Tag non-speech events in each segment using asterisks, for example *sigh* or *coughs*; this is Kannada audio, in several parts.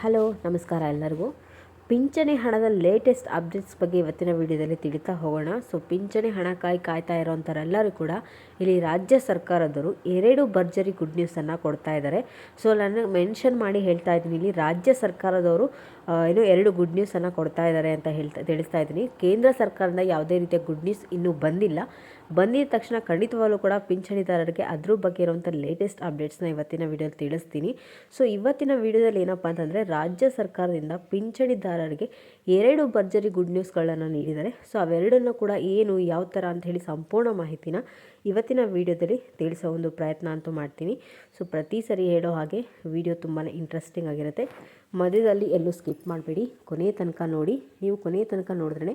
ಹಲೋ, ನಮಸ್ಕಾರ ಎಲ್ಲರಿಗೂ. ಪಿಂಚಣಿ ಹಣದ ಲೇಟೆಸ್ಟ್ ಅಪ್ಡೇಟ್ಸ್ ಬಗ್ಗೆ ಇವತ್ತಿನ ವಿಡಿಯೋದಲ್ಲಿ ತಿಳಿತಾ ಹೋಗೋಣ. ಸೊ ಪಿಂಚಣಿ ಹಣಕ್ಕಾಗಿ ಕಾಯ್ತಾ ಇರೋಂಥವ್ರೆಲ್ಲರೂ ಕೂಡ ಇಲ್ಲಿ ರಾಜ್ಯ ಸರ್ಕಾರದವರು ಎರಡು ಭರ್ಜರಿ ಗುಡ್ ನ್ಯೂಸನ್ನು ಕೊಡ್ತಾ ಇದ್ದಾರೆ. ಸೊ ನಾನು ಮೆನ್ಷನ್ ಮಾಡಿ ಹೇಳ್ತಾ ಇದ್ದೀನಿ. ಇಲ್ಲಿ ರಾಜ್ಯ ಸರ್ಕಾರದವರು ಏನು ಎರಡು ಗುಡ್ ನ್ಯೂಸನ್ನು ಕೊಡ್ತಾ ಇದ್ದಾರೆ ಅಂತ ಹೇಳ್ತಾ, ತಿಳಿಸ್ತಾ ಇದ್ದೀನಿ. ಕೇಂದ್ರ ಸರ್ಕಾರದಿಂದ ಯಾವುದೇ ರೀತಿಯ ಗುಡ್ ನ್ಯೂಸ್ ಇನ್ನೂ ಬಂದಿಲ್ಲ. ಬಂದಿದ ತಕ್ಷಣ ಖಂಡಿತವಾಗಲೂ ಕೂಡ ಪಿಂಚಣಿದಾರರಿಗೆ ಅದ್ರ ಬಗ್ಗೆ ಇರುವಂಥ ಲೇಟೆಸ್ಟ್ ಅಪ್ಡೇಟ್ಸ್ನ ಇವತ್ತಿನ ವಿಡಿಯೋದಲ್ಲಿ ತಿಳಿಸ್ತೀನಿ. ಸೊ ಇವತ್ತಿನ ವಿಡಿಯೋದಲ್ಲಿ ಏನಪ್ಪ ಅಂತಂದರೆ ರಾಜ್ಯ ಸರ್ಕಾರದಿಂದ ಪಿಂಚಣಿದಾರರಿಗೆ ಎರಡು ಭರ್ಜರಿ ಗುಡ್ ನ್ಯೂಸ್ಗಳನ್ನು ನೀಡಿದ್ದಾರೆ. ಸೊ ಅವೆರಡನ್ನು ಕೂಡ ಏನು, ಯಾವ ಥರ ಅಂತ ಹೇಳಿ ಸಂಪೂರ್ಣ ಮಾಹಿತಿನ ಇವತ್ತಿನ ವಿಡಿಯೋದಲ್ಲಿ ತಿಳಿಸೋ ಒಂದು ಪ್ರಯತ್ನ ಅಂತೂ ಮಾಡ್ತೀನಿ. ಸೊ ಪ್ರತಿ ಸರಿ ಹೇಳೋ ಹಾಗೆ ವಿಡಿಯೋ ತುಂಬಾ ಇಂಟ್ರೆಸ್ಟಿಂಗ್ ಆಗಿರುತ್ತೆ. ಮಧ್ಯದಲ್ಲಿ ಎಲ್ಲೂ ಸ್ಕಿಪ್ ಮಾಡಬೇಡಿ. ಕೊನೆಯ ತನಕ ನೋಡಿ. ನೀವು ಕೊನೆಯ ತನಕ ನೋಡಿದ್ರೆ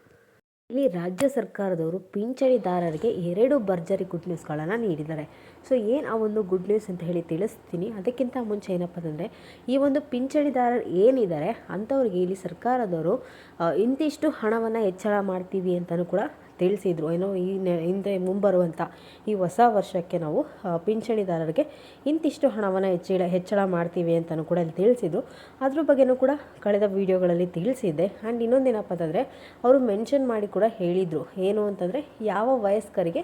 ಇಲ್ಲಿ ರಾಜ್ಯ ಸರ್ಕಾರದವರು ಪಿಂಚಣಿದಾರರಿಗೆ ಎರಡು ಭರ್ಜರಿ ಗುಡ್ ನ್ಯೂಸ್ಗಳನ್ನು ನೀಡಿದ್ದಾರೆ. ಸೊ, ಏನು ಆ ಒಂದು ಗುಡ್ ನ್ಯೂಸ್ ಅಂತ ಹೇಳಿ ತಿಳಿಸ್ತೀನಿ. ಅದಕ್ಕಿಂತ ಮುಂಚೆ ಏನಪ್ಪ ಅಂದರೆ, ಈ ಒಂದು ಪಿಂಚಣಿದಾರರು ಏನಿದ್ದಾರೆ, ಅಂಥವ್ರಿಗೆ ಇಲ್ಲಿ ಸರ್ಕಾರದವರು ಇಂತಿಷ್ಟು ಹಣವನ್ನು ಹೆಚ್ಚಳ ಮಾಡ್ತೀವಿ ಅಂತಲೂ ಕೂಡ ತಿಳಿಸಿದ್ರು. ಏನೋ ಈ ಹಿಂದೆ ಮುಂಬರುವಂಥ ಈ ಹೊಸ ವರ್ಷಕ್ಕೆ ನಾವು ಪಿಂಚಣಿದಾರರಿಗೆ ಇಂತಿಷ್ಟು ಹಣವನ್ನು ಹೆಚ್ಚಳ ಹೆಚ್ಚಳ ಮಾಡ್ತೀವಿ ಅಂತಲೂ ಕೂಡ ಇಲ್ಲಿ ತಿಳಿಸಿದ್ರು. ಅದ್ರ ಬಗ್ಗೆನೂ ಕೂಡ ಕಳೆದ ವಿಡಿಯೋಗಳಲ್ಲಿ ತಿಳಿಸಿದ್ದೆ. ಆ್ಯಂಡ್ ಇನ್ನೊಂದೇನಪ್ಪ ಅಂತಂದರೆ, ಅವರು ಮೆನ್ಷನ್ ಮಾಡಿ ಕೂಡ ಹೇಳಿದರು. ಏನು ಅಂತಂದರೆ, ಯಾವ ವಯಸ್ಕರಿಗೆ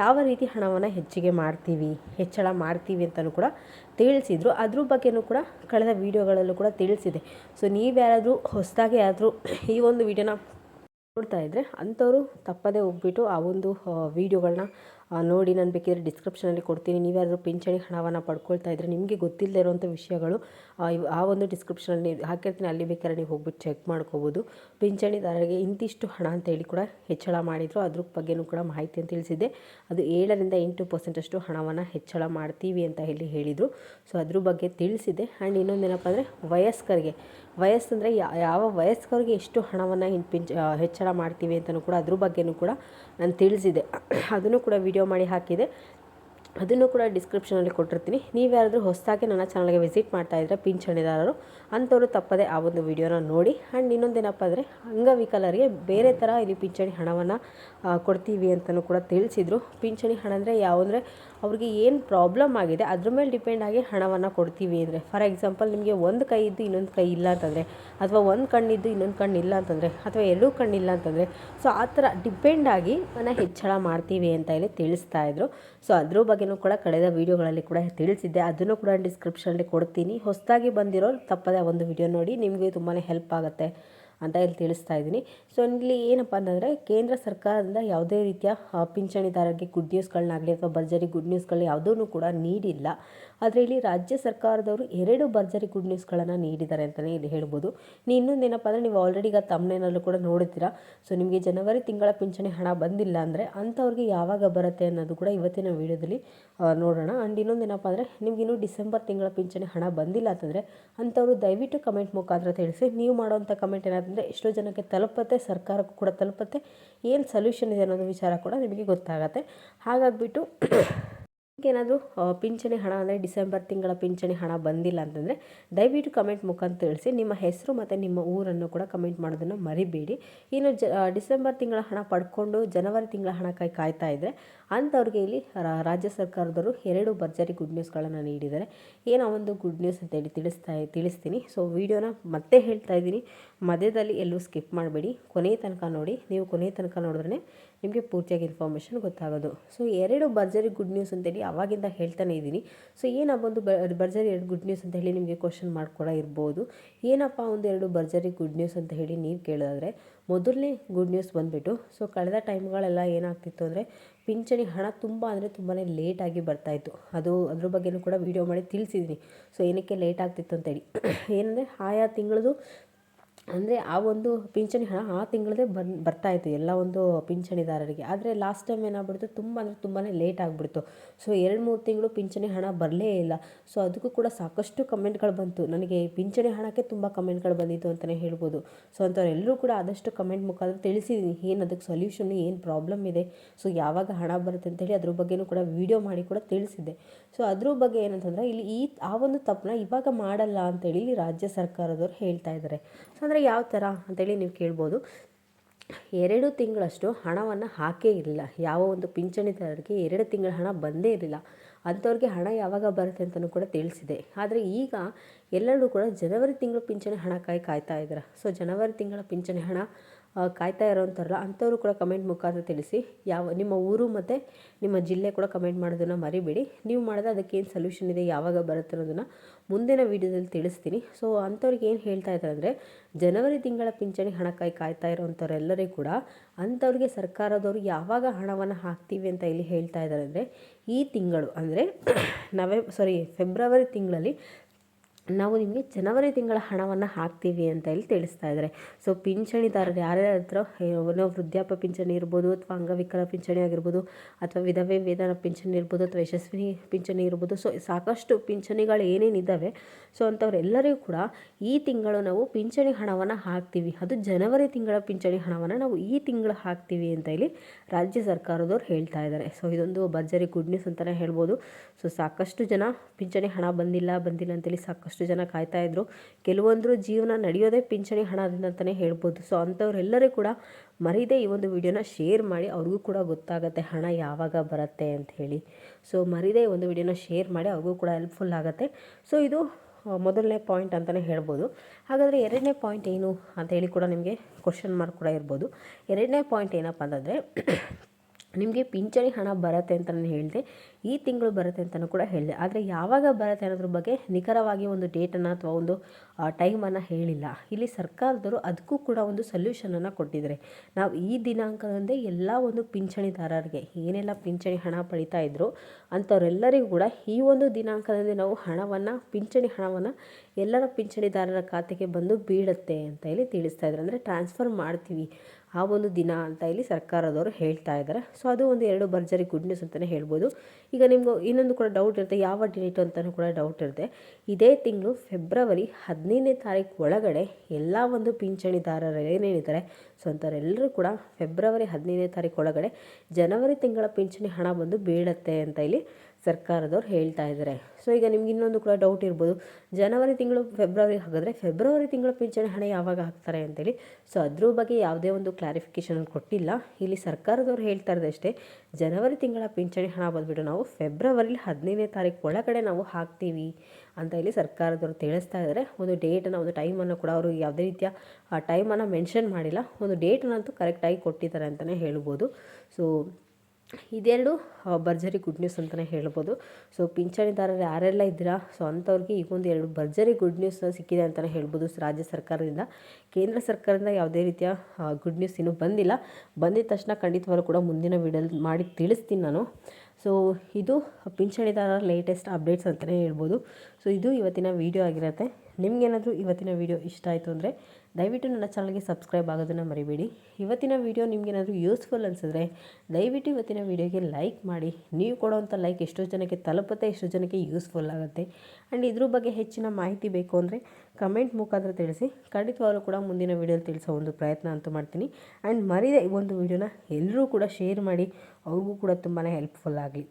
ಯಾವ ರೀತಿ ಹಣವನ್ನು ಹೆಚ್ಚಿಗೆ ಮಾಡ್ತೀವಿ, ಹೆಚ್ಚಳ ಮಾಡ್ತೀವಿ ಅಂತಲೂ ಕೂಡ ತಿಳಿಸಿದ್ರು. ಅದ್ರ ಬಗ್ಗೆನೂ ಕೂಡ ಕಳೆದ ವಿಡಿಯೋಗಳಲ್ಲೂ ಕೂಡ ತಿಳಿಸಿದೆ. ಸೊ ನೀವು ಯಾರಾದರೂ ಹೊಸದಾಗಿ ಯಾರಾದರೂ ಈ ಒಂದು ವಿಡಿಯೋನ ನೋಡ್ತಾ ಇದ್ರೆ ಅಂಥವರು ತಪ್ಪದೇ ಹೋಗ್ಬಿಟ್ಟು ಆ ಒಂದು ವೀಡಿಯೋಗಳನ್ನ ನೋಡಿ ನಾನು ಬೇಕಿದ್ರೆ ಡಿಸ್ಕ್ರಿಪ್ಷನಲ್ಲಿ ಕೊಡ್ತೀನಿ. ನೀವ್ಯಾರು ಪಿಂಚಣಿ ಹಣವನ್ನು ಪಡ್ಕೊಳ್ತಾ ಇದ್ದರೆ ನಿಮಗೆ ಗೊತ್ತಿಲ್ಲದೆ ಇರುವಂಥ ವಿಷಯಗಳು ಆ, ಒಂದು ಡಿಸ್ಕ್ರಿಪ್ಷನಲ್ಲಿ ಹಾಕಿರ್ತೀನಿ. ಅಲ್ಲಿ ಬೇಕಾದ್ರೆ ನೀವು ಹೋಗ್ಬಿಟ್ಟು ಚೆಕ್ ಮಾಡ್ಕೋಬೋದು. ಪಿಂಚಣಿದಾರರಿಗೆ ಇಂತಿಷ್ಟು ಹಣ ಅಂತ ಹೇಳಿ ಕೂಡ ಹೆಚ್ಚಳ ಮಾಡಿದರು. ಅದ್ರ ಬಗ್ಗೆನೂ ಕೂಡ ಮಾಹಿತಿಯನ್ನು ತಿಳಿಸಿದ್ದೆ. ಅದು ಏಳರಿಂದ ಎಂಟು ಪರ್ಸೆಂಟಷ್ಟು ಹಣವನ್ನು ಹೆಚ್ಚಳ ಮಾಡ್ತೀವಿ ಅಂತ ಹೇಳಿ ಹೇಳಿದರು. ಸೊ ಅದ್ರ ಬಗ್ಗೆ ತಿಳಿಸಿದೆ ಆ್ಯಂಡ್ ಇನ್ನೊಂದೇನಪ್ಪ ಅಂದರೆ ವಯಸ್ಕರಿಗೆ ವಯಸ್ಸಂದರೆ ಯಾವ ವಯಸ್ಕರಿಗೆ ಎಷ್ಟು ಹಣವನ್ನು ಪಿಂಚ ಹೆಚ್ಚಳ ಮಾಡ್ತೀವಿ ಅಂತಲೂ ಕೂಡ ಅದ್ರ ಬಗ್ಗೆನೂ ಕೂಡ ನಾನು ತಿಳಿಸಿದೆ. ಅದನ್ನು ಕೂಡ ವಿಡಿಯೋ ಮಾಡಿ ಹಾಕಿದೆ. ಅದನ್ನು ಕೂಡ ಡಿಸ್ಕ್ರಿಪ್ಷನಲ್ಲಿ ಕೊಟ್ಟಿರ್ತೀನಿ. ನೀವು ಯಾರಾದರೂ ಹೊಸದಾಗಿ ನನ್ನ ಚಾನಲ್ಗೆ ವಿಸಿಟ್ ಮಾಡ್ತಾ ಇದ್ದರೆ ಪಿಂಚಣಿದಾರರು, ಅಂಥವ್ರು ತಪ್ಪದೆ ಆ ಒಂದು ವಿಡಿಯೋನ ನೋಡಿ. ಆ್ಯಂಡ್ ಇನ್ನೊಂದೇನಪ್ಪ ಅಂದರೆ, ಅಂಗವಿಕಲರಿಗೆ ಬೇರೆ ಥರ ಇಲ್ಲಿ ಪಿಂಚಣಿ ಹಣವನ್ನು ಕೊಡ್ತೀವಿ ಅಂತಲೂ ಕೂಡ ತಿಳಿಸಿದರು. ಪಿಂಚಣಿ ಹಣ ಅಂದರೆ ಯಾವಂದರೆ ಅವ್ರಿಗೆ ಏನು ಪ್ರಾಬ್ಲಮ್ ಆಗಿದೆ, ಅದ್ರ ಮೇಲೆ ಡಿಪೆಂಡ್ ಆಗಿ ಹಣವನ್ನು ಕೊಡ್ತೀವಿ ಅಂದರೆ ಫಾರ್ ಎಕ್ಸಾಂಪಲ್ ನಿಮಗೆ ಒಂದು ಕೈ ಇದ್ದು ಇನ್ನೊಂದು ಕೈ ಇಲ್ಲ ಅಂತಂದರೆ, ಅಥವಾ ಒಂದು ಕಣ್ಣಿದ್ದು ಇನ್ನೊಂದು ಕಣ್ಣು ಇಲ್ಲ ಅಂತಂದರೆ, ಅಥವಾ ಎರಡೂ ಕಣ್ಣಿಲ್ಲ ಅಂತಂದರೆ ಸೊ ಆ ಥರ ಡಿಪೆಂಡ್ ಆಗಿ ಹಣ ಹೆಚ್ಚಳ ಮಾಡ್ತೀವಿ ಅಂತ ಹೇಳಿ ತಿಳಿಸ್ತಾ ಇದ್ರು. ಸೊ ಅದ್ರ ಬಗ್ಗೆನೂ ಕೂಡ ಕಳೆದ ವೀಡಿಯೋಗಳಲ್ಲಿ ಕೂಡ ತಿಳಿಸಿದ್ದೆ. ಅದನ್ನು ಕೂಡ ಡಿಸ್ಕ್ರಿಪ್ಷನಲ್ಲಿ ಕೊಡ್ತೀನಿ. ಹೊಸದಾಗಿ ಬಂದಿರೋರು ತಪ್ಪದೆ ಒಂದು ವಿಡಿಯೋ ನೋಡಿ. ನಿಮಗೆ ತುಂಬಾ ಹೆಲ್ಪ್ ಆಗುತ್ತೆ. ಅಂತ ಇಲ್ಲಿ ತಿಳಿಸ್ತಾ ಇದ್ದೀನಿ. ಸೊ ಇಲ್ಲಿ ಏನಪ್ಪ ಅಂತಂದರೆ ಕೇಂದ್ರ ಸರ್ಕಾರದಿಂದ ಯಾವುದೇ ರೀತಿಯ ಪಿಂಚಣಿದಾರರಿಗೆ ಗುಡ್ ನ್ಯೂಸ್ಗಳನ್ನಾಗಲಿ ಅಥವಾ ಭರ್ಜರಿ ಗುಡ್ ನ್ಯೂಸ್ಗಳು ಯಾವುದೂ ಕೂಡ ನೀಡಿಲ್ಲ. ಆದರೆ ಇಲ್ಲಿ ರಾಜ್ಯ ಸರ್ಕಾರದವರು ಎರಡು ಭರ್ಜರಿ ಗುಡ್ ನ್ಯೂಸ್ಗಳನ್ನು ನೀಡಿದ್ದಾರೆ ಅಂತಲೇ ಇಲ್ಲಿ ಹೇಳ್ಬೋದು. ನೀ ಇನ್ನೊಂದೇನಪ್ಪ ಅಂದರೆ ನೀವು ಆಲ್ರೆಡಿ ಈಗ ತಮ್ಮನೇನಲ್ಲೂ ಕೂಡ ನೋಡಿದ್ದೀರಾ? ಸೊ ನಿಮಗೆ ಜನವರಿ ತಿಂಗಳ ಪಿಂಚಣಿ ಹಣ ಬಂದಿಲ್ಲ ಅಂದರೆ ಅಂಥವ್ರಿಗೆ ಯಾವಾಗ ಬರುತ್ತೆ ಅನ್ನೋದು ಕೂಡ ಇವತ್ತಿನ ವೀಡಿಯೋದಲ್ಲಿ ನೋಡೋಣ. ಆ್ಯಂಡ್ ಇನ್ನೊಂದು ಏನಪ್ಪ ಅಂದರೆ ನಿಮ್ಗೆ ಇನ್ನೂ ಡಿಸೆಂಬರ್ ತಿಂಗಳ ಪಿಂಚಣಿ ಹಣ ಬಂದಿಲ್ಲ ಅಂತಂದರೆ ಅಂಥವ್ರು ದಯವಿಟ್ಟು ಕಮೆಂಟ್ ಮುಖಾಂತರ ತಿಳಿಸಿ. ನೀವು ಮಾಡುವಂಥ ಕಮೆಂಟ್ ಏನಾದಂದರೆ ಎಷ್ಟೋ ಜನಕ್ಕೆ ತಲುಪತ್ತೆ, ಸರ್ಕಾರಕ್ಕೂ ಕೂಡ ತಲುಪತ್ತೆ. ಏನು ಸೊಲ್ಯೂಷನ್ ಇದೆ ಅನ್ನೋದು ವಿಚಾರ ಕೂಡ ನಿಮಗೆ ಗೊತ್ತಾಗತ್ತೆ. ಹಾಗಾಗಿಬಿಟ್ಟು ಏನಾದರೂ ಪಿಂಚಣಿ ಹಣ ಅಂದರೆ ಡಿಸೆಂಬರ್ ತಿಂಗಳ ಪಿಂಚಣಿ ಹಣ ಬಂದಿಲ್ಲ ಅಂತಂದರೆ ದಯವಿಟ್ಟು ಕಮೆಂಟ್ ಮುಖಾಂತರ ತಿಳಿಸಿ. ನಿಮ್ಮ ಹೆಸರು ಮತ್ತು ನಿಮ್ಮ ಊರನ್ನು ಕೂಡ ಕಮೆಂಟ್ ಮಾಡೋದನ್ನು ಮರಿಬೇಡಿ. ಇನ್ನು ಡಿಸೆಂಬರ್ ತಿಂಗಳ ಹಣ ಪಡ್ಕೊಂಡು ಜನವರಿ ತಿಂಗಳ ಹಣಕ್ಕಾಗಿ ಕಾಯ್ತಾ ಇದ್ದರೆ ಅಂಥವ್ರಿಗೆ ಇಲ್ಲಿ ರಾಜ್ಯ ಸರ್ಕಾರದವರು ಎರಡು ಭರ್ಜರಿ ಗುಡ್ ನ್ಯೂಸ್ಗಳನ್ನು ನೀಡಿದ್ದಾರೆ. ಏನೋ ಒಂದು ಗುಡ್ ನ್ಯೂಸ್ ಅಂತೇಳಿ ತಿಳಿಸ್ತಾ, ತಿಳಿಸ್ತೀನಿ. ಸೊ, ವಿಡಿಯೋನ ಮತ್ತೆ ಹೇಳ್ತಾ ಇದ್ದೀನಿ. ಮಧ್ಯದಲ್ಲಿ ಎಲ್ಲೂ ಸ್ಕಿಪ್ ಮಾಡಬೇಡಿ. ಕೊನೆಯ ತನಕ ನೋಡಿ. ನೀವು ಕೊನೆಯ ತನಕ ನೋಡಿದ್ರೆ ನಿಮಗೆ ಪೂರ್ತಿಯಾಗಿ ಇನ್ಫಾರ್ಮೇಷನ್ ಗೊತ್ತಾಗೋದು. ಸೊ, ಎರಡು ಭರ್ಜರಿ ಗುಡ್ ನ್ಯೂಸ್ ಅಂತೇಳಿ ಅವಾಗಿಂದ ಹೇಳ್ತಾನೆ ಇದ್ದೀನಿ. ಸೊ ಏನಪ್ಪ ಒಂದು ಬರ್ಜರಿ ಎರಡು ಗುಡ್ ನ್ಯೂಸ್ ಅಂತ ಹೇಳಿ ನಿಮಗೆ ಕ್ವಶನ್ ಮಾಡ್ಕೊಡ ಇರ್ಬೋದು. ಏನಪ್ಪ ಒಂದು ಎರಡು ಭರ್ಜರಿ ಗುಡ್ ನ್ಯೂಸ್ ಅಂತ ಹೇಳಿ ನೀವು ಕೇಳಿದ್ರೆ, ಮೊದಲನೇ ಗುಡ್ ನ್ಯೂಸ್ ಬಂದುಬಿಟ್ಟು ಸೊ ಕಳೆದ ಟೈಮ್ಗಳೆಲ್ಲ ಏನಾಗ್ತಿತ್ತು ಅಂದರೆ, ಪಿಂಚಣಿ ಹಣ ತುಂಬ ಅಂದರೆ ತುಂಬಾ ಲೇಟಾಗಿ ಬರ್ತಾಯಿತ್ತು ಅದು, ಅದ್ರ ಬಗ್ಗೆನೂ ಕೂಡ ವೀಡಿಯೋ ಮಾಡಿ ತಿಳಿಸಿದ್ದೀನಿ ಸೊ ಏನಕ್ಕೆ ಲೇಟ್ ಆಗ್ತಿತ್ತು ಅಂತೇಳಿ *coughs* ಏನಂದರೆ, ಆಯಾ ತಿಂಗಳದು ಅಂದರೆ ಆ ಒಂದು ಪಿಂಚಣಿ ಹಣ ಆ ತಿಂಗಳದೇ ಬಂದು ಬರ್ತಾ ಇತ್ತು. ಎಲ್ಲ ಒಂದು ಪಿಂಚಣಿದಾರರಿಗೆ. ಆದರೆ ಲಾಸ್ಟ್ ಟೈಮ್ ಏನಾಗ್ಬಿಡ್ತು? ತುಂಬ ಅಂದರೆ ತುಂಬಾ ಲೇಟ್ ಆಗಿಬಿಡ್ತು. ಸೊ ಎರಡು ಮೂರು ತಿಂಗಳು ಪಿಂಚಣಿ ಹಣ ಬರಲೇ ಇಲ್ಲ. ಸೊ ಅದಕ್ಕೂ ಕೂಡ ಸಾಕಷ್ಟು ಕಮೆಂಟ್ಗಳು ಬಂತು. ನನಗೆ ಪಿಂಚಣಿ ಹಣಕ್ಕೆ ತುಂಬ ಕಮೆಂಟ್ಗಳು ಬಂದಿತ್ತು ಅಂತಲೇ ಹೇಳ್ಬೋದು. ಸೊ ಅಂಥವ್ರೆಲ್ಲರೂ ಕೂಡ ಆದಷ್ಟು ಕಮೆಂಟ್ ಮುಖಾಂತರ ತಿಳಿಸಿದ್ದೀನಿ ಏನು ಅದಕ್ಕೆ ಸೊಲ್ಯೂಷನ್ ಏನು ಪ್ರಾಬ್ಲಮ್ ಇದೆ? ಸೊ ಯಾವಾಗ ಹಣ ಬರುತ್ತೆ ಅಂತೇಳಿ ಅದ್ರ ಬಗ್ಗೆನೂ ಕೂಡ ವೀಡಿಯೋ ಮಾಡಿ ಕೂಡ ತಿಳಿಸಿದ್ದೆ. ಸೊ ಅದ್ರ ಬಗ್ಗೆ ಏನಂತಂದರೆ ಇಲ್ಲಿ ಈ, ಆ ಒಂದು ತಪ್ಪನ್ನ ಇವಾಗ ಮಾಡಲ್ಲ ಅಂತೇಳಿ ಇಲ್ಲಿ ರಾಜ್ಯ ಸರ್ಕಾರದವ್ರು ಹೇಳ್ತಾ ಇದ್ದಾರೆ. ಸೊ ಅಂದರೆ ಯಾವ ಥರ ಅಂತೇಳಿ ನೀವು ಕೇಳ್ಬೋದು. ಎರಡು ತಿಂಗಳಷ್ಟು ಹಣವನ್ನು ಹಾಕೇ ಇರಲಿಲ್ಲ. ಯಾವ ಒಂದು ಪಿಂಚಣಿದಾರರಿಗೆ ಎರಡು ತಿಂಗಳ ಹಣ ಬಂದೇ ಇರಲಿಲ್ಲ. ಅಂಥವ್ರಿಗೆ ಹಣ ಯಾವಾಗ ಬರುತ್ತೆ ಅಂತಲೂ ಕೂಡ ತಿಳಿಸಿದೆ. ಆದರೆ ಈಗ ಎಲ್ಲರೂ ಕೂಡ ಜನವರಿ ತಿಂಗಳ ಪಿಂಚಣಿ ಹಣಕ್ಕಾಗಿ ಕಾಯ್ತಾ ಇದ್ದಾರೆ ಸೊ ಜನವರಿ ತಿಂಗಳ ಪಿಂಚಣಿ ಹಣ ಕಾಯ್ತಾ ಇರೋವಂಥವ್ರಲ್ಲ ಅಂಥವರು ಕೂಡ ಕಮೆಂಟ್ ಮುಖಾಂತರ ತಿಳಿಸಿ. ಯಾವ, ನಿಮ್ಮ ಊರು ಮತ್ತು ನಿಮ್ಮ ಜಿಲ್ಲೆ ಕೂಡ ಕಮೆಂಟ್ ಮಾಡೋದನ್ನು ಮರಿಬೇಡಿ. ನೀವು ಮಾಡಿದ್ರೆ ಅದಕ್ಕೆ ಏನು ಸೊಲ್ಯೂಷನ್ ಇದೆ, ಯಾವಾಗ ಬರುತ್ತೆ ಅನ್ನೋದನ್ನು ಮುಂದಿನ ವೀಡಿಯೋದಲ್ಲಿ ತಿಳಿಸ್ತೀನಿ. ಸೊ ಅಂಥವ್ರಿಗೆ ಏನು ಹೇಳ್ತಾ ಇದ್ದಾರೆ ಅಂದರೆ, ಜನವರಿ ತಿಂಗಳ ಪಿಂಚಣಿ ಹಣಕ್ಕಾಗಿ ಕಾಯ್ತಾ ಇರೋವಂಥವ್ರೆಲ್ಲರಿಗೂ ಕೂಡ, ಅಂಥವ್ರಿಗೆ ಸರ್ಕಾರದವರು ಯಾವಾಗ ಹಣವನ್ನು ಹಾಕ್ತೀವಿ ಅಂತ ಇಲ್ಲಿ ಹೇಳ್ತಾ ಇದ್ದಾರೆ ಅಂದರೆ, ಈ ತಿಂಗಳು ಅಂದರೆ ನವೆ ಸಾರಿ ಫೆಬ್ರವರಿ ತಿಂಗಳಲ್ಲಿ ನಾವು ನಿಮಗೆ ಜನವರಿ ತಿಂಗಳ ಹಣವನ್ನು ಹಾಕ್ತೀವಿ ಅಂತ ಹೇಳಿ ತಿಳಿಸ್ತಾ ಇದ್ದಾರೆ. ಸೊ ಪಿಂಚಣಿದಾರರು ಯಾರ್ಯಾರ ಹತ್ರ ಏನೋ ವೃದ್ಧಾಪ್ಯ ಪಿಂಚಣಿ ಇರ್ಬೋದು, ಅಥವಾ ಅಂಗವಿಕಲ ಪಿಂಚಣಿ ಆಗಿರ್ಬೋದು, ಅಥವಾ ವಿಧವೆ ವೇತನ ಪಿಂಚಣಿ ಇರ್ಬೋದು, ಅಥವಾ ಯಶಸ್ವಿನಿ ಪಿಂಚಣಿ ಇರ್ಬೋದು ಸೊ ಸಾಕಷ್ಟು ಪಿಂಚಣಿಗಳು ಏನೇನಿದ್ದಾವೆ ಸೊ ಅಂಥವ್ರೆಲ್ಲರಿಗೂ ಕೂಡ ಈ ತಿಂಗಳು ನಾವು ಪಿಂಚಣಿ ಹಣವನ್ನು ಹಾಕ್ತೀವಿ. ಅದು ಜನವರಿ ತಿಂಗಳ ಪಿಂಚಣಿ ಹಣವನ್ನು ನಾವು ಈ ತಿಂಗಳು ಹಾಕ್ತೀವಿ ಅಂತ ಹೇಳಿ ರಾಜ್ಯ ಸರ್ಕಾರದವ್ರು ಹೇಳ್ತಾ ಇದ್ದಾರೆ. ಸೊ ಇದೊಂದು ಭರ್ಜರಿ ಗುಡ್ ನ್ಯೂಸ್ ಅಂತಲೇ ಹೇಳ್ಬೋದು. ಸೊ ಸಾಕಷ್ಟು ಜನ ಪಿಂಚಣಿ ಹಣ ಬಂದಿಲ್ಲ ಬಂದಿಲ್ಲ ಅಂತೇಳಿ ಸಾಕಷ್ಟು ಅಷ್ಟು ಜನ ಕಾಯ್ತಾ ಇದ್ರು. ಕೆಲವೊಂದರು ಜೀವನ ನಡೆಯೋದೇ ಪಿಂಚಣಿ ಹಣದಿಂದ ಅಂತಲೇ ಹೇಳ್ಬೋದು. ಸೊ ಅಂಥವ್ರೆಲ್ಲರೂ ಕೂಡ ಮರೀದೆ ಈ ಒಂದು ವಿಡಿಯೋನ ಶೇರ್ ಮಾಡಿ, ಅವ್ರಿಗೂ ಕೂಡ ಗೊತ್ತಾಗುತ್ತೆ ಹಣ ಯಾವಾಗ ಬರುತ್ತೆ ಅಂತ ಹೇಳಿ. ಸೊ ಮರೀದೆ ಈ ಒಂದು ವಿಡಿಯೋನ ಶೇರ್ ಮಾಡಿ, ಅವ್ರಿಗೂ ಕೂಡ ಹೆಲ್ಪ್ಫುಲ್ ಆಗುತ್ತೆ. ಸೊ ಇದು ಮೊದಲನೇ ಪಾಯಿಂಟ್ ಅಂತಲೇ ಹೇಳ್ಬೋದು. ಹಾಗಾದರೆ ಎರಡನೇ ಪಾಯಿಂಟ್ ಏನು ಅಂತ ಹೇಳಿ ಕೂಡ ನಿಮಗೆ ಕ್ವಶನ್ ಮಾರ್ಕ್ ಕೂಡ ಇರ್ಬೋದು. ಎರಡನೇ ಪಾಯಿಂಟ್ ಏನಪ್ಪ ಅಂತಂದರೆ, *clears throat* ನಿಮಗೆ ಪಿಂಚಣಿ ಹಣ ಬರುತ್ತೆ ಅಂತ ನಾನು ಹೇಳಿದೆ. ಈ ತಿಂಗಳು ಬರುತ್ತೆ ಅಂತಲೂ ಕೂಡ ಹೇಳಿದೆ ಆದರೆ ಯಾವಾಗ ಬರುತ್ತೆ ಅನ್ನೋದ್ರ ಬಗ್ಗೆ ನಿಖರವಾಗಿ ಒಂದು ಡೇಟನ್ನು ಅಥವಾ ಒಂದು ಟೈಮನ್ನು ಹೇಳಿಲ್ಲ. ಇಲ್ಲಿ ಸರ್ಕಾರದವರು ಅದಕ್ಕೂ ಕೂಡ ಒಂದು ಸೊಲ್ಯೂಷನನ್ನು ಕೊಟ್ಟಿದ್ದಾರೆ. ನಾವು ಈ ದಿನಾಂಕದಂದೇ ಎಲ್ಲ ಒಂದು ಪಿಂಚಣಿದಾರರಿಗೆ, ಏನೆಲ್ಲ ಪಿಂಚಣಿ ಹಣ ಪಡಿತಾ ಇದ್ರು, ಅಂಥವರೆಲ್ಲರಿಗೂ ಕೂಡ ಈ ಒಂದು ದಿನಾಂಕದಂದೇ ನಾವು ಹಣವನ್ನು, ಪಿಂಚಣಿ ಹಣವನ್ನು ಎಲ್ಲರ ಪಿಂಚಣಿದಾರರ ಖಾತೆಗೆ ಬಂದು ಬೀಳುತ್ತೆ ಅಂತ ಹೇಳಿ ತಿಳಿಸ್ತಾ ಇದ್ದಾರೆ ಅಂದರೆ ಟ್ರಾನ್ಸ್ಫರ್ ಮಾಡ್ತೀವಿ ಆ ಒಂದು ದಿನ ಅಂತ ಇಲ್ಲಿ ಸರ್ಕಾರದವರು ಹೇಳ್ತಾ ಇದ್ದಾರೆ. ಸೊ ಅದು ಒಂದು ಎರಡು ಭರ್ಜರಿ ಗುಡ್ ನ್ಯೂಸ್ ಅಂತಲೇ ಹೇಳ್ಬೋದು. ಈಗ ನಿಮ್ಗೆ ಇನ್ನೊಂದು ಕೂಡ ಡೌಟ್ ಇರುತ್ತೆ, ಯಾವ ಡೇಟು ಅಂತಲೂ ಕೂಡ ಡೌಟ್ ಇರುತ್ತೆ. ಇದೇ ತಿಂಗಳು ಫೆಬ್ರವರಿ ಹದಿನೈದನೇ ತಾರೀಕು ಒಳಗಡೆ ಎಲ್ಲ ಒಂದು ಪಿಂಚಣಿದಾರರು ಏನೇನಿದ್ದಾರೆ, ಸೊ ಅಂಥವರೆಲ್ಲರೂ ಕೂಡ ಫೆಬ್ರವರಿ ಹದಿನೈದನೇ ತಾರೀಕು ಒಳಗಡೆ ಜನವರಿ ತಿಂಗಳ ಪಿಂಚಣಿ ಹಣ ಬಂದು ಬೀಳುತ್ತೆ ಅಂತ ಇಲ್ಲಿ ಸರ್ಕಾರದವ್ರು ಹೇಳ್ತಾ ಇದ್ದಾರೆ. ಸೊ ಈಗ ನಿಮ್ಗೆ ಇನ್ನೊಂದು ಕೂಡ ಡೌಟ್ ಇರ್ಬೋದು. ಜನವರಿ ತಿಂಗಳು ಫೆಬ್ರವರಿ ಹಾಗಾದರೆ ಫೆಬ್ರವರಿ ತಿಂಗಳು ಪಿಂಚಣಿ ಹಣ ಯಾವಾಗ ಹಾಕ್ತಾರೆ ಅಂತೇಳಿ. ಸೊ ಅದ್ರ ಬಗ್ಗೆ ಯಾವುದೇ ಒಂದು ಕ್ಲಾರಿಫಿಕೇಷನ್ ಕೊಟ್ಟಿಲ್ಲ. ಇಲ್ಲಿ ಸರ್ಕಾರದವ್ರು ಹೇಳ್ತಾ ಅಷ್ಟೇ. ಜನವರಿ ತಿಂಗಳ ಪಿಂಚಣಿ ಹಣ ಬಂದುಬಿಟ್ಟು ನಾವು ಫೆಬ್ರವರಿಲಿ ಹದಿನೈದನೇ ತಾರೀಕು ಒಳಗಡೆ ನಾವು ಹಾಕ್ತೀವಿ ಅಂತ ಇಲ್ಲಿ ಸರ್ಕಾರದವರು ತಿಳಿಸ್ತಾ ಇದ್ದಾರೆ. ಒಂದು ಡೇಟನ್ನು ಒಂದು ಟೈಮನ್ನು ಕೂಡ ಅವರು ಯಾವುದೇ ರೀತಿಯ, ಆ ಟೈಮನ್ನು ಮೆನ್ಷನ್ ಮಾಡಿಲ್ಲ. ಒಂದು ಡೇಟನ್ನಂತೂ ಕರೆಕ್ಟಾಗಿ ಕೊಟ್ಟಿದ್ದಾರೆ ಅಂತಲೇ ಹೇಳ್ಬೋದು. ಸೊ ಇದೆರಡು ಭರ್ಜರಿ ಗುಡ್ ನ್ಯೂಸ್ ಅಂತಲೇ ಹೇಳ್ಬೋದು. ಸೊ ಪಿಂಚಣಿದಾರರು ಯಾರೆಲ್ಲ ಇದ್ದೀರಾ? ಸೊ ಅಂಥವ್ರಿಗೆ ಈಗೊಂದು ಎರಡು ಭರ್ಜರಿ ಗುಡ್ ನ್ಯೂಸ್ ಸಿಕ್ಕಿದೆ ಅಂತಲೇ ಹೇಳ್ಬೋದು ರಾಜ್ಯ ಸರ್ಕಾರದಿಂದ. ಕೇಂದ್ರ ಸರ್ಕಾರದಿಂದ ಯಾವುದೇ ರೀತಿಯ ಗುಡ್ ನ್ಯೂಸ್ ಇನ್ನೂ ಬಂದಿಲ್ಲ. ಬಂದಿದ ತಕ್ಷಣ ಖಂಡಿತವಾಗ್ಲೂ ಕೂಡ ಮುಂದಿನ ವೀಡಿಯೋದಲ್ಲಿ ಮಾಡಿ ತಿಳಿಸ್ತೀನಿ ನಾನು. ಸೊ ಇದು ಪಿಂಚಣಿದಾರರ ಲೇಟೆಸ್ಟ್ ಅಪ್ಡೇಟ್ಸ್ ಅಂತಲೇ ಹೇಳ್ಬೋದು. ಸೊ ಇದು ಇವತ್ತಿನ ವೀಡಿಯೋ ಆಗಿರುತ್ತೆ. ನಿಮಗೇನಾದರೂ ಇವತ್ತಿನ ವೀಡಿಯೋ ಇಷ್ಟ ಆಯಿತು ಅಂದರೆ ದಯವಿಟ್ಟು ನನ್ನ ಚಾನಲ್ಗೆ ಸಬ್ಸ್ಕ್ರೈಬ್ ಆಗೋದನ್ನು ಮರಿಬೇಡಿ. ಇವತ್ತಿನ ವೀಡಿಯೋ ನಿಮಗೇನಾದರೂ ಯೂಸ್ಫುಲ್ ಅನಿಸಿದ್ರೆ ದಯವಿಟ್ಟು ಇವತ್ತಿನ ವೀಡಿಯೋಗೆ ಲೈಕ್ ಮಾಡಿ. ನೀವು ಕೊಡೋವಂಥ ಲೈಕ್ ಎಷ್ಟೋ ಜನಕ್ಕೆ, ತಲುಪುತ್ತೆ ಎಷ್ಟೋ ಜನಕ್ಕೆ ಯೂಸ್ಫುಲ್ ಆಗುತ್ತೆ. ಆ್ಯಂಡ್ ಇದ್ರ ಬಗ್ಗೆ ಹೆಚ್ಚಿನ ಮಾಹಿತಿ ಬೇಕು ಅಂದರೆ ಕಮೆಂಟ್ ಮುಖಾಂತರ ತಿಳಿಸಿ. ಖಂಡಿತವಾಗಲೂ ಕೂಡ ಮುಂದಿನ ವೀಡಿಯೋಲಿ ತಿಳಿಸೋ ಒಂದು ಪ್ರಯತ್ನ ಅಂತೂ ಮಾಡ್ತೀನಿ. ಆ್ಯಂಡ್ ಮರಿದೆ ಈ ಒಂದು ವೀಡಿಯೋನ ಎಲ್ಲರೂ ಕೂಡ ಶೇರ್ ಮಾಡಿ. ಅವ್ರಿಗೂ ಕೂಡ ತುಂಬಾ ಹೆಲ್ಪ್ಫುಲ್ ಆಗಲಿ.